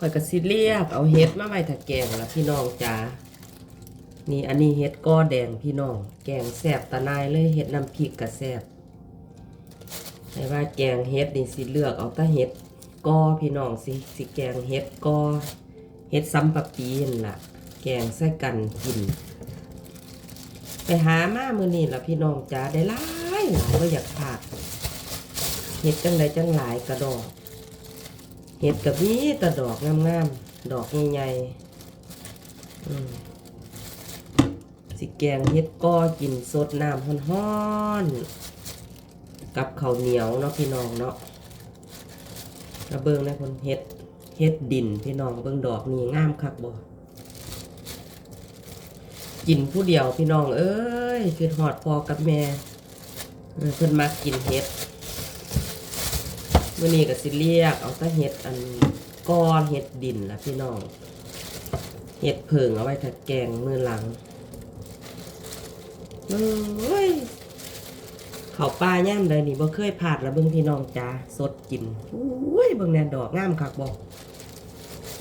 ข่อยก็สิเรียกเอาเฮ็ดมาไว้ถ้าแกงละพี่น้องจ๋านี่อันนี้เฮ็ดก้อแดงพี่น้อง แกงแซ่บตะนายเลยเฮ็ดน้ำพริกกะแซ่บแต่ว่าแกงเฮ็ดนี่สิเลือกเอาแตะเฮ็ดก้อพี่น้องสิสิแกงเฮ็ดก้อเฮ็ดซ้ำปะปีนล่ะ แกงใส่กันกิน ไปหามามือนี้ล่ะพี่น้องจ๋าได้หลายหลายบ่อยากพลาดเฮ็ดจังไดจังหลายกระดอก เห็ดกับนี้ต่ดอกงามๆดอกใหญ่ๆสิแกงเห็ดก้อกินสดน้ำฮ้อนๆกับข้าวเหนียวเนาะพี่น้องเนาะกระเบิงนะคนเห็ดเห็ดดินพี่น้องเบิงดอกนี่งามคักบ่กินผู้เดียวพี่น้องเอ้ยคือหอดพอกับแม่เออเพิ่นมากินเห็ด มื่อนี้ก็สิเรียก เอาแตะเห็ดอันก้อนเห็ดดินละพี่น้อง เห็ดเพิงเอาไว้ถัดแกงมือหลังเอ้ยเขาปลาย่ามเลยนี่บ่เคยผ่านแล้วเบิ่งพี่น้องจ้าสดกินอุ้ยเบิ่งแนนดอกงามคักบอก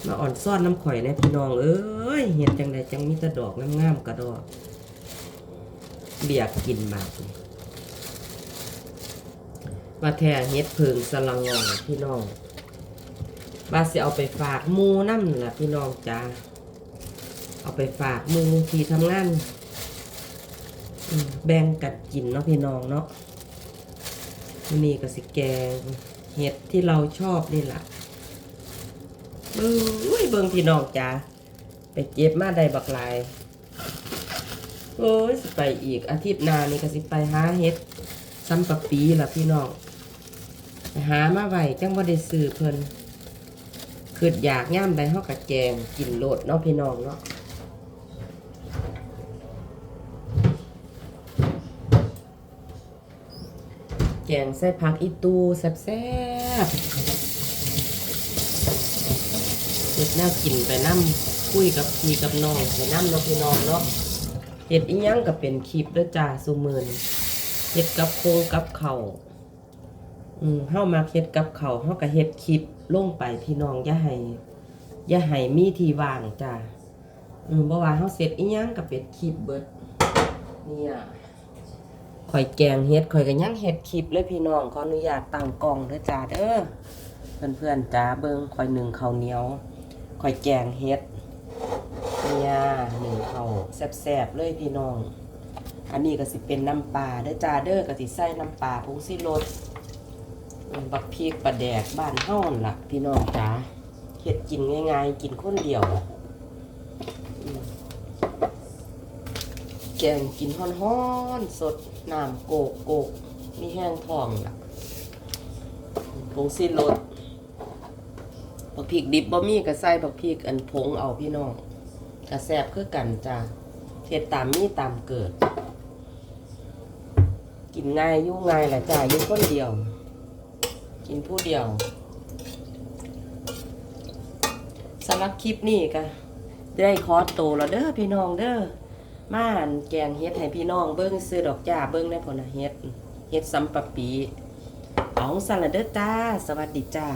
มาอ่อนซ่อนน้ำข่อยนะพี่น้องเอ้ยเห็ดจังใดจังมีแต่ดอกงามๆกระดอกเบียกกินมากเลย ว่าแท้เฮ็ดเพิงสลังงองพี่น้องว่าสิเอาไปฝากมูน้ำนี่ล่ะพี่น้องจ้าเอาไปฝากมูที่ทำงานแบ่งกัดกินเนาะพี่น้องเนาะนี่ก็สิแกงเห็ดที่เราชอบนี่แหละเบิ่งอุ้ยเบิ่งพี่น้องจ้าไปเก็บมาได้บักหลายโอ้ยไปอีกอาทิตย์หน้านี่ก็สิไปหาเห็ดซ้ำปะปีล่ะพี่น้อง หามาไว้จังบ่ได้ซื้อเพิ่นคืออยากย่ามใดเฮากะแกงกินโลดเนาะพี่น้องเนาะแกงใส่ผักอีตูแซ่บๆเฮ็ดแนวกินไปน้ำคุยกับพี่กับน้องไปน้ำเนาะพี่น้องเนาะเฮ็ดอีหยังก็เป็นคลิปเด้อจ้าซุมื้อนี้เฮ็ดกับโคงกับข้าว อืมเฮามาเฮ็ดกับเขาเฮาก็เฮ็ดคลิปลงไปพี่น้องอย่าให้อย่าให้มีที่ว่างจ้าอืมบ่ว่าเฮาเสร็จอีหยังก็เป็นคลิปเบิดเนี่ยข่อยแกงเฮ็ดข่อยก็ยังเฮ็ดคลิปเลยพี่น้องขออนุญาตตั้งกล้องเด้อจ้าเด้อเพื่อนๆจ้าเบิ่งข่อยหนึ่งข้าวเหนียวข่อยแกงเฮ็ดเนี่ยหนึ่งข้าวแซ่บๆเลยพี่น้องอันนี้ก็สิเป็นน้ำปลาเด้อจ้าเด้อก็สิใส่น้ำปลาผงสิรส บักพริกปลาแดกบ้านเฮานั่นล่ะ พี่น้องจ๋าเฮ็ดกินง่ายๆ กินคนเดียวแกงกินฮ้อนๆสดน้ำโกกโกกมีแห้งทองล่ะผงซีรสบักพริกดิบบ่มีก็ใส่บักพริกอันผงเอาพี่น้องก็แซบคือกันจ้าเฮ็ดตามมีตามเกิด กินง่ายยู่งง่ายแหละจ้ายู่คนเดียว กินผู้เดียวสำหรับคลิปนี้ก็ได้คอสโตแล้วเด้อพี่น้องเด้อมานแกงเฮ็ดให้พี่น้องเบิ้งซื้อดอกจ้าเบิ้งได้ผลเฮ็ดเฮ็ดซ้ำปะปี เอาสั่นละเด้อจ้า สวัสดีจ้า